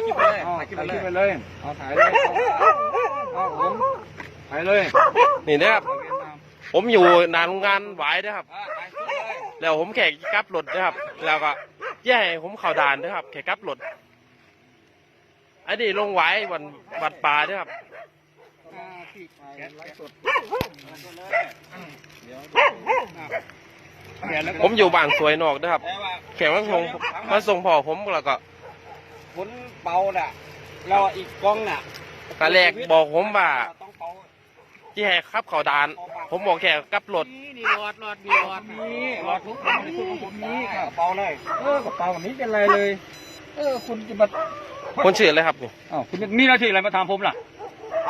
ถ่ายคลิปไปเลยเอาถ่ายคลิปไปเลย เลยเอาถ่ายเลยเอาผมถ่ายเลยนี่นะครับผมอยู่นานโรงงานหวายนะครับ แล้วผมแข่กลับรถนะครับ แล้วก็แย่ให้ผมเข่าด่านนะครับ แข่กลับรถอันนี้ลงไหววันวัดป่าด้วยครับ ผมอยู่บ้านสวยนอกนะครับ แข่มาส่งมาส่งพ่อผมแล้วก็ ฝนเป่าน่ะแล้วอีกกล้องน่ะตาแรกบอกผมว่าต้องเป่าที่ให้ขับเข่าด่าน ผมบอกแข่กลับรถนี่หลอดหลอดมีหลอดนี่รอทุกคนในชุดของผมนี้ครับเป่าเลยเออกระเป๋าแบบนี้เป็นไรเลย เออคุณจะมาคนชื่ออะไรครับนี่อ้าวคุณมีหน้าที่อะไรมาถามผมล่ะ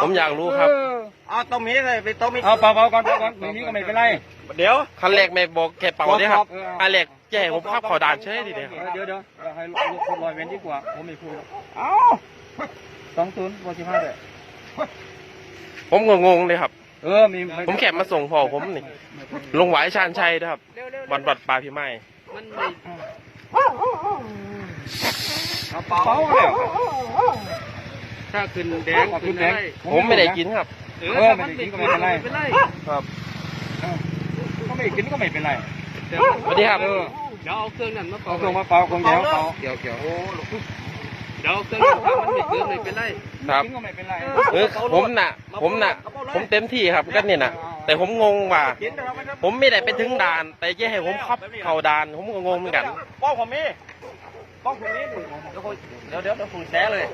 ผมอยากรู้ครับ เออ เอาต้มมีเลยไปต้มมีเอาเปล่าเปล่าก่อนเปล่าก่อนมีนี้ก็ไม่เป็นไร เดี๋ยว คันแรกไม่บอกแค่เป่าเนี่ยครับเออคันแรกแย่ให้ผมขับเข่าด่านเฉยดีเลยครับเดี๋ยวเดี๋ยวเดี๋ยวให้คุณลอยเว้นดีกว่า ผมไม่พูดเอาสองศูนย์บสิบห้าเลยผมก็งงเลยครับ เออ มีผมแค่มาส่งพ่อผมนี่ ลงไหวายชาญชัยนะครับวันวัดป่าพี่ไม้มันไม่เอาเปล่าแล้วถ้าขึ้นแดงขึ้นแดงผมไม่ได้กินครับ เออถ้ามันไม่ขึ้นก็ไม่เป็นไรครับก็ไม่กินก็ไม่เป็นไรเดี๋ยวสวัสดีครับ เออเดี๋ยวเอาเครื่องนั้นมาเอาเป่าเครื่องมาเป่าเครื่องเดียวเป่าเกี่ยวเกี่ยวเดี๋ยวเอาเครื่องนั้นถ้ามันไม่ขึ้นไม่เป็นไรครับกินก็ไม่เป็นไรเออผมน่ะ ผมน่ะ ผมเต็มที่ครับก็เนี่ยน่ะ แต่ผมงงว่า ผมไม่ได้ไปถึงด่าน แต่แย่ให้ผมขับเข่าด่าน ผมก็งงเหมือนกันกล้องผมมีกล้องผมมีเดี๋ยวคุยเดี๋ยวเดี๋ยวเดี๋ยวผมแชร์เลย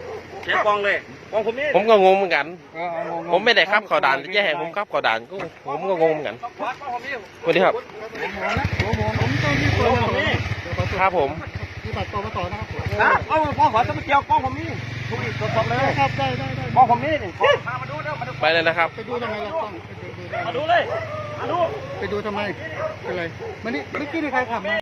แชร์กล้องเลยกล้องผมมีผมก็งงเหมือนกัน เออเอางงๆผมไม่ได้ขับเข่าด่านแต่แย่ให้ผมขับเข่าด่านก็ผมก็งงเหมือนกันกล้องผมมีสวัสดีครับโอ้โหผมต้องมีกคล้อนงผมมีครับผมนะกล้องกล้องขอจะมาเกี่ยวกล้องผมมีทุกอีกสดๆเลยครับได้ได้ได้กล้องผมมีนี่กล้องมามาดูเด้อมาดูไปเลยนะครับ ไปดูทำไมล่ะกล้องมาดูเลยมาดู ไปดูทำไมเป็นไรมันนี่เมื่อกี้นี่ใครขับมา